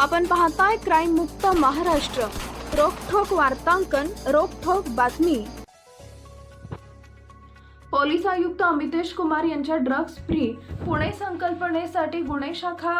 आपण पाहताय क्राईम मुक्त महाराष्ट्र. रोखोक वार्तांकन रोखोक बातमी. पोलीस आयुक्त अमितेश कुमार यांच्या ड्रग्ज फ्री पुणे संकल्पनेसाठी गुन्हे शाखा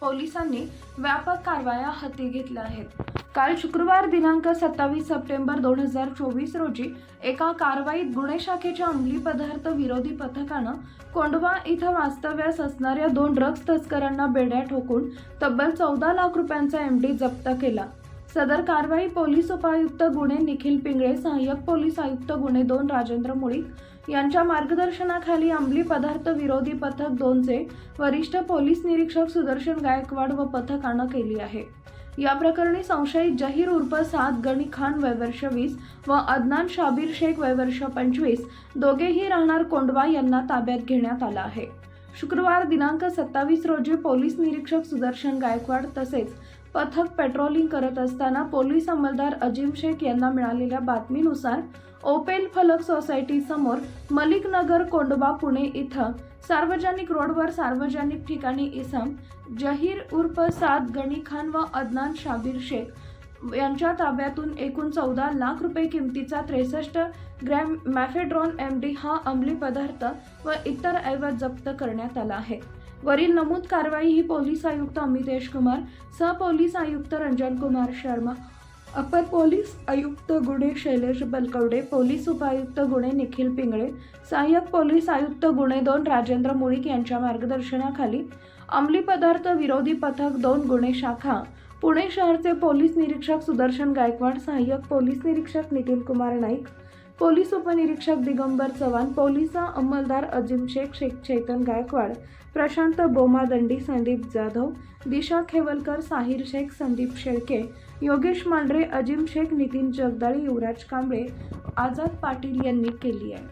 पोलिसांनी व्यापक कारवाया हाती घेतल्या आहेत. काल शुक्रवार दिनांक सत्तावीस सप्टेंबर दोन हजार चोवीस रोजी एका कारवाईत गुन्हे शाखेच्या अंमली पदार्थ विरोधी पथकानं कोंडवा इथं वास्तव्यास असणाऱ्या दोन ड्रग्ज तस्करांना बेड्या ठोकून तब्बल चौदा लाख रुपयांचा एमडी जप्त केला. सदर कारवाई पोलीस उपायुक्त गुन्हे निखिल पिंगळे सहाय्यक पोलीस आयुक्त गुन्हे दोन राजेंद्र मुळीक यांच्या मार्गदर्शनाखाली अंमली पदार्थ विरोधी पथक दोनचे वरिष्ठ पोलीस निरीक्षक सुदर्शन गायकवाड व पथकानं केली आहे. या प्रकरणी संशयित जहीर उर्फ साद गणी खान वयवर्ष वीस व अदनान शाबीर शेख वयवर्ष पंचवीस दोघेही राहणार कोंडवा यांना ताब्यात घेण्यात आलं आहे. शुक्रवार दिनांक सत्तावीस रोजी पोलीस निरीक्षक सुदर्शन गायकवाड तसेच पथक पेट्रोलिंग करत असताना पोलीस अंमलदार अजिम शेख यांना मिळालेल्या बातमीनुसार ओपेल फलक सोसायटी समोर मलिक नगर कोंडवा पुणे इथं सार्वजनिक रोडवर सार्वजनिक ठिकाणी इसम जहीर उर्फ साद गणी खान व अदनान शाबीर शेख यांच्या ताब्यातून एकूण चौदा लाख रुपये किमतीचा त्रेसष्ट ग्रॅम मॅफेड्रॉन एम डी हा अंमली पदार्थ व इतर ऐवज जप्त करण्यात आला आहे. वरील नमूद कारवाई ही पोलीस आयुक्त अमितेश कुमार सहपोलीस आयुक्त रंजन कुमार शर्मा अपर पोलीस आयुक्त गुणे शैलेश बलकवडे पोलीस उपायुक्त गुणे निखिल पिंगळे सहाय्यक पोलीस आयुक्त गुणे दोन राजेंद्र मुळीक यांच्या मार्गदर्शनाखाली अंमली पदार्थ विरोधी पथक दोन गुन्हे शाखा पुणे शहरचे पोलीस निरीक्षक सुदर्शन गायकवाड सहाय्यक पोलीस निरीक्षक नितीन कुमार नाईक पोलीस उपनिरीक्षक दिगंबर चव्हाण पोलीस अंमलदार अजिम शेख शेख चैतन गायकवाड प्रशांत बोमादंडी संदीप जाधव दिशा खेवलकर साहिर शेख संदीप शेळके योगेश मांढरे अजिम शेख नितीन जगदाळी युवराज कांबळे आझाद पाटील यांनी केली आहे.